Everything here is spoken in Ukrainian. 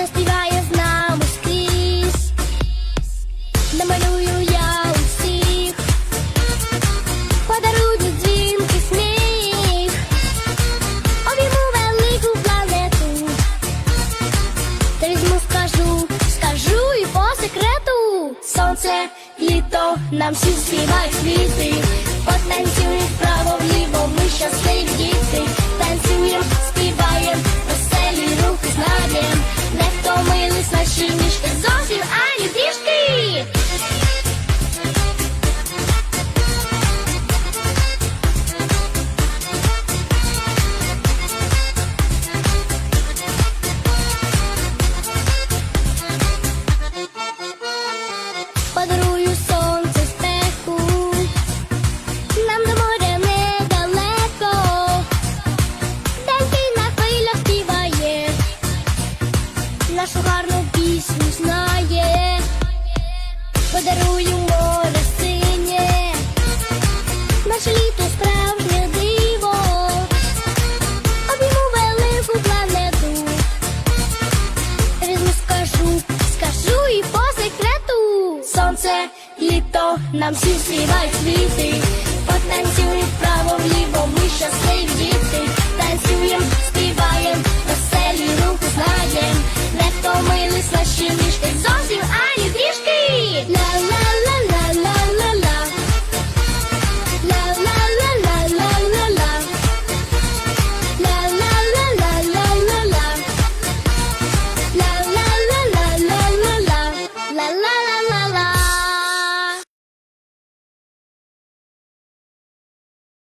Заспіває з нами скрізь, намалюю я усіх, подарую дзвінки сміх, обійму велику планету. Та скажу, скажу і по секрету. Сонце, літо, нам всі співають квіти. Потанцюємо вправо вліво, нашу гарну пісню знає, подарую море синє, наше літо справжнє диво, обійму велику планету. Візьму, скажу, скажу і по секрету. Сонце, літо, нам всі співають квіти. Потанцюємо вправо вліво.